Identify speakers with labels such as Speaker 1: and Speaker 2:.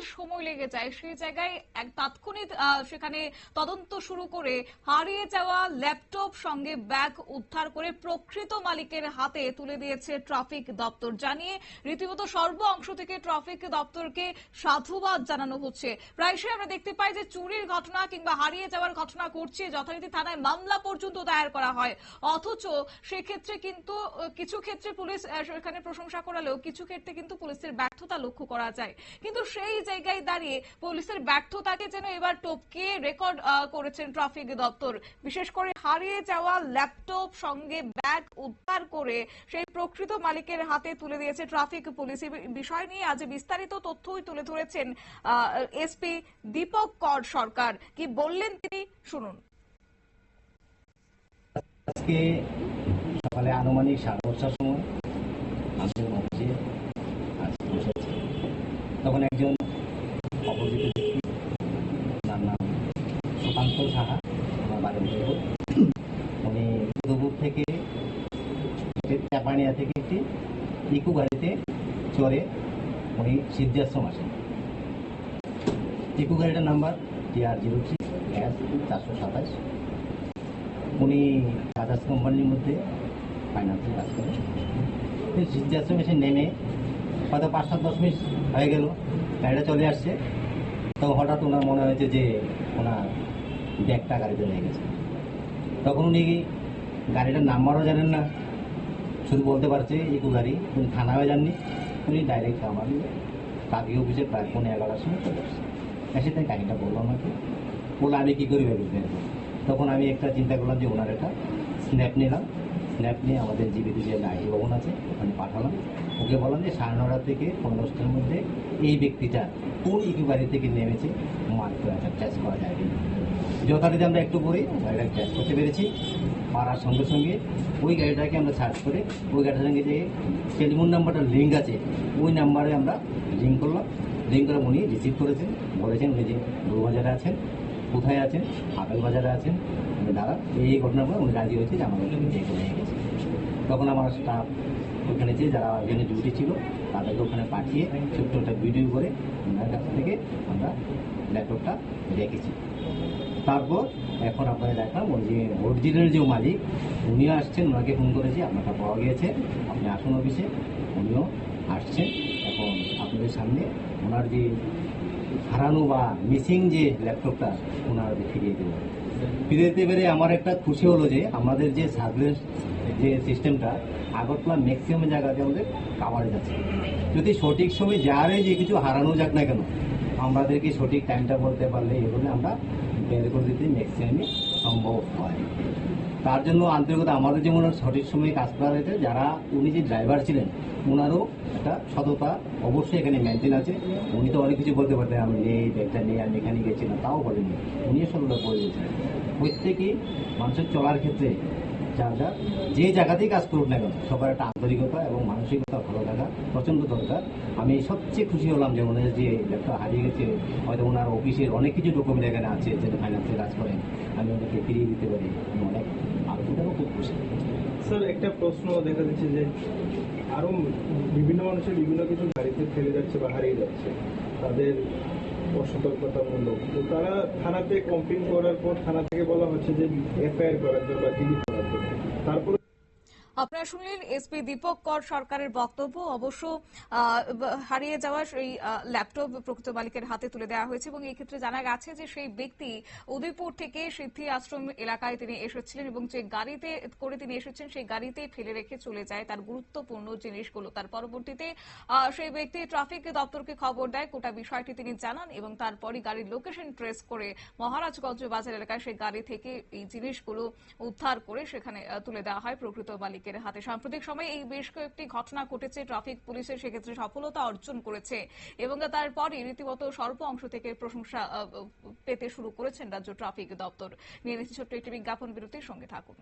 Speaker 1: দিনের সময় লেগে যায়। সেই জায়গায় এক তাৎক্ষণিক সেখানে তদন্ত শুরু করে হারিয়ে যাওয়া ল্যাপটপ সঙ্গে ব্যাগ উদ্ধার করে প্রকৃত মালিকের হাতে তুলে দিয়েছে ট্রাফিক দপ্তর। জানিয়ে রীতিমতো সর্ব অংশ থেকে ট্রাফিক দপ্তরকে সাধুবাদ জানানো হচ্ছে। প্রায়শই আমরা দেখতে পাই যে চুরির ঘটনা কিংবা হারিয়ে যাওয়ার ঘটনা ঘটছে, যথারীতি থানায় মামলা পর্যন্ত দায়ের করা হয়। অথচ সেক্ষেত্রে কিন্তু কিছু ক্ষেত্রে পুলিশ সেখানে প্রশংসা করালেও কিছু ক্ষেত্রে কিন্তু পুলিশের ব্যর্থতা লক্ষ্য করা যায়। কিন্তু সেই জায়গায় দাঁড়িয়ে পুলিশের ব্যর্থতাকে যেন এবার টপকে রেকর্ড করেছেন ট্রাফিক দপ্তর। বিশেষ করে হারিয়ে যাওয়া ল্যাপটপ সঙ্গে ব্যাগ উদ্ধার করে সেই প্রকৃত মালিকের হাতে তুলে দিয়েছে ট্রাফিক পুলিশ। বিষয় নিয়ে আজ বিস্তারিত তথ্যই তুলে ধরেছেন এসপি দীপক কর সরকার। কি বললেন তিনি? শুনুন।
Speaker 2: আজকে সকালে আনুমানিক সাড়ে দশটার সময়, আজকে তখন একজন তার নাম সুকান্ত সাহা, আমার উনি দুপুর থেকে চাপানিয়া থেকে একটি ইকো গাড়িতে চড়ে উনি সিদ্ধাশ্রম আসেন। ইকো গাড়িটার number TR zero three, S চারশো সাতাশ। উনি বাজাজ কোম্পানির মধ্যে ফাইন্যান্সের কাজ করেন। সিদ্ধাশ্রম এসে নেমে হয়তো পাঁচ সাত দশ মিনিট হয়ে গেল, গাড়িটা চলে আসছে। তখন হঠাৎ ওনার মনে হয়েছে যে ওনার ব্যাগটা গাড়িতে লেগে গেছে। তখন উনি গাড়িটার নাম্বারও জানেন না। শুধু বলতে পারছে, ইকো গাড়ি, উনি থানায় যাননি, উনি ডাইরেক্ট আমার ট্রাফিক অফিসে প্রায় পনেরো এগারোটার সময় চলে আসছে। এসে তাই গাড়িটা বললাম আমাকে। বলল, আমি কী করি করব? তখন আমি একটা চিন্তা করলাম যে ওনার একটা স্ন্যাপ নিলাম। স্ন্যাপ নিয়ে আমাদের জীবিত যে আইটি ভবন আছে, ওখানে পাঠালাম। ওকে বললাম যে সাড়ে নটা থেকে পনেরো দশটার মধ্যে এই ব্যক্তিটা কোন ইকু গাড়ি থেকে নেমেছে করে একটা ট্যাচ করা যায় যথারীতি আমরা একটু পরে গাড়িটা ট্যাচ করতে পেরেছি। পারার সঙ্গে সঙ্গে ওই গাড়িটাকে আমরা সার্চ করে, ওই গাড়িটার সঙ্গে যে টেলিফোন নাম্বারটা লিঙ্ক আছে, ওই নাম্বারে আমরা লিঙ্ক করলাম। লিঙ্ক করে উনি রিসিভ করেছেন, বলেছেন উনি যে বউবাজারে আছেন, কোথায় আছেন আপেল বাজারে আছেন। দাদা, এই ঘটনার পরে উনি রাজি হয়েছে যে আমাদের নিয়ে গেছে। তখন আমার স্টাফ ওখানে যে যারা এখানে ডিউটি ছিল, তাদেরকে ওখানে পাঠিয়ে ছোট্ট একটা ভিডিও করে ওনার কাছ থেকে আমরা ল্যাপটপটা রেখেছি। তারপর এখন আপনারা দেখলাম ওই যে অরিজিনাল যে মালিক, উনিও আসছেন, ওনাকে ফোন করেছি, আপনারটা পাওয়া গিয়েছে, আপনি আসুন অফিসে উনিও আসছেন। এখন আপনাদের সামনে ওনার যে হারানো বা মিসিং যে ল্যাপটপটা ওনারা ফিরিয়ে দেবো। ফিরে দিতে পেরে আমার একটা খুশি হলো যে আমাদের যে সার্ভিস যে সিস্টেমটা আগরতলা ম্যাক্সিমাম জায়গাতে আমাদের কাভারেজ আছে। যদি সঠিক সময় যারে যে কিছু হারানো যাক না কেন, আমাদেরকে সঠিক টাইমটা বলতে পারলে এগুলো আমরা বের করে দিতে ম্যাক্সিমামই সম্ভব হয়। তার জন্য আন্তরিকতা, আমাদের যেমন সঠিক সময়ে কাজ করা হয়েছে, যারা উনি যে ড্রাইভার ছিলেন ওনারও একটা সততা অবশ্যই এখানে মেনটেন আছে। উনি তো অনেক কিছু বলতে পারতেন, আমি এই ব্যাগটা নিয়ে আমি এখানে গেছিলাম তাও বলেনি উনিও সততা করে দিয়েছিলেন প্রত্যেকেই মানুষের চলার ক্ষেত্রে যার যে জায়গাতেই কাজ করুক না কেন, সবার একটা আন্তরিকতা এবং মানসিকতা ভালো থাকা প্রচণ্ড দরকার। আমি সবচেয়ে খুশি হলাম যে ওনার যে ল্যাপটপ হারিয়ে গেছে, হয়তো ওনার অফিসের অনেক কিছু ডকুমেন্ট এখানে আছে যেটা ফাইন্যান্সে কাজ করেন আমি ওনাকে ফিরিয়ে দিতে পারি। আমি অনেক আলোচনাও খুব খুশি।
Speaker 3: স্যার, একটা প্রশ্ন দেখা যাচ্ছে যে আরও বিভিন্ন মানুষের বিভিন্ন কিছু গাড়িতে ফেলে যাচ্ছে বা হারিয়ে যাচ্ছে, তাদের অসতর্কতামূলক। তো তারা থানাতে কমপ্লেন করার পর থানা থেকে বলা হচ্ছে যে এফআইআর করার জন্য বা ডিলিট করার তারপরে
Speaker 1: আপনারা শুনলেন এসপি দীপক কর সরকারের বক্তব্য। অবশ্য হারিয়ে যাওয়া সেই ল্যাপটপ প্রকৃত মালিকের হাতে তুলে দেওয়া হয়েছে এবং এই ক্ষেত্রে জানা গেছে যে সেই ব্যক্তি উদয়পুর থেকে সিদ্ধি আশ্রম এলাকায় তিনি এসেছিলেন এবং যে গাড়িতে করে তিনি এসেছেন সেই গাড়িতে ফেলে রেখে চলে যায় তার গুরুত্বপূর্ণ জিনিসগুলো। তার পরবর্তীতে সেই ব্যক্তি ট্রাফিক দপ্তরকে খবর দেয়, গোটা বিষয়টি তিনি জানান এবং তারপরই গাড়ির লোকেশন ট্রেস করে মহারাজগঞ্জ বাজার এলাকায় সেই গাড়ি থেকে এই জিনিসগুলো উদ্ধার করে সেখানে তুলে দেওয়া হয় প্রকৃত মালিকের হাতে। সাম্প্রতিক সময়ে এই বেশ কয়েকটি ঘটনা ঘটেছে, ট্রাফিক পুলিশের সেক্ষেত্রে সফলতা অর্জন করেছে এবং তারপরই রীতিমতো স্বল্প অংশ থেকে প্রশংসা পেতে শুরু করেছেন রাজ্য ট্রাফিক দপ্তর। নিয়ে ছোট্ট একটি বিজ্ঞাপন বিরতির সঙ্গে থাকুন।